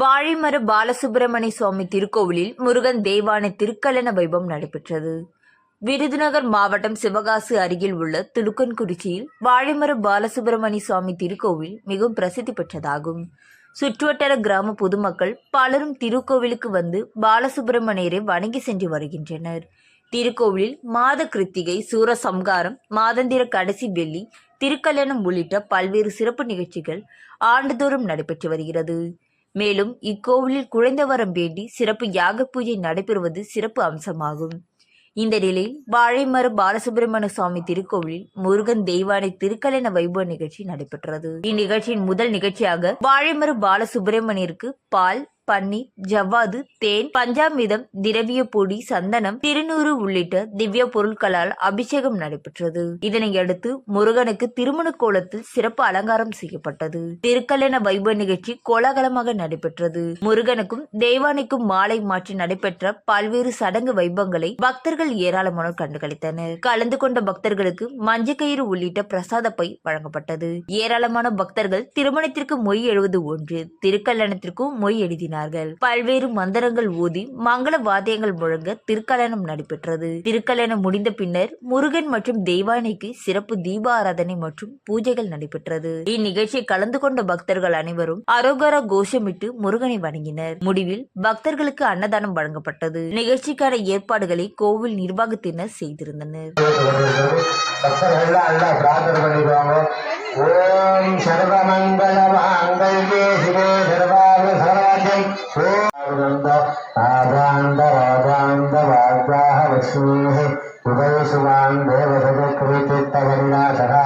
வாழைமர பாலசுப்பிரமணிய சுவாமி திருக்கோவிலில் முருகன் தேவானை திருக்கல்யாண வைபவம் நடைபெற்றது. விருதுநகர் மாவட்டம் சிவகாசி அருகில் உள்ள துலுக்கன்குறிச்சியில் வாழைமர பாலசுப்பிரமணிய சுவாமி திருக்கோவில் மிகவும் பிரசித்தி பெற்றதாகும். சுற்றுவட்டார கிராம பொதுமக்கள் பலரும் திருக்கோவிலுக்கு வந்து பாலசுப்பிரமணியரை வணங்கி சென்று வருகின்றனர். திருக்கோவிலில் மாத கிருத்திகை சூரசம்காரம் மாதந்திர கடைசி வெள்ளி திருக்கல்யாணம் உள்ளிட்ட பல்வேறு சிறப்பு நிகழ்ச்சிகள் ஆண்டுதோறும் நடைபெற்று வருகிறது. மேலும் இக்கோவிலில் குழந்தை வரம் வேண்டி சிறப்பு யாக பூஜை நடைபெறுவது சிறப்பு அம்சமாகும். இந்த நிலையில் வாழைமர பாலசுப்பிரமணிய சுவாமி திருக்கோவிலில் முருகன் தெய்வானை திருக்கல்யாண வைபவ நிகழ்ச்சி நடைபெற்றது. இந்நிகழ்ச்சியின் முதல் நிகழ்ச்சியாக வாழைமர பாலசுப்பிரமணியருக்கு பால் பன்னீர் ஜவ்வாது தேன் பஞ்சாமிதம் திரவிய பொடி சந்தனம் திருநூறு உள்ளிட்ட திவ்ய பொருட்களால் அபிஷேகம் நடைபெற்றது. இதனையடுத்து முருகனுக்கு திருமண கோலத்தில் சிறப்பு அலங்காரம் செய்யப்பட்டது. திருக்கல்யாண வைபவ நிகழ்ச்சி கோலாகலமாக நடைபெற்றது. முருகனுக்கும் தேவானைக்கும் மாலை மாற்றி நடைபெற்ற பல்வேறு சடங்கு வைபவங்களை பக்தர்கள் ஏராளமானோர் கண்டுகளித்தனர். கலந்து கொண்ட பக்தர்களுக்கு மஞ்சக்கயிறு உள்ளிட்ட பிரசாத பை வழங்கப்பட்டது. ஏராளமான பக்தர்கள் திருமணத்திற்கு மொய் எழுவது ஒன்று திருக்கல்யாணத்திற்கும் மொய் எழுதினார். எழுதினார்கள் பல்வேறு மந்திரங்கள் ஊதி மங்கள வாத்தியங்கள் முழங்க திருக்கல்யாணம் நடைபெற்றது. திருக்கல்யாணம் முடிந்த பின்னர் முருகன் மற்றும் தெய்வானைக்கு சிறப்பு தீப ஆராதனை மற்றும் பூஜைகள் நடைபெற்றது. இந்நிகழ்ச்சியை கலந்து கொண்ட பக்தர்கள் அனைவரும் அரோகரா கோஷமிட்டு முருகனை வணங்கினர். முடிவில் பக்தர்களுக்கு அன்னதானம் வழங்கப்பட்டது. நிகழ்ச்சிக்கான ஏற்பாடுகளை கோவில் நிர்வாகத்தினர் செய்திருந்தனர். ஓம் சர்வமங்கள सुवान् देवसदे कृतित्तवरुणासरा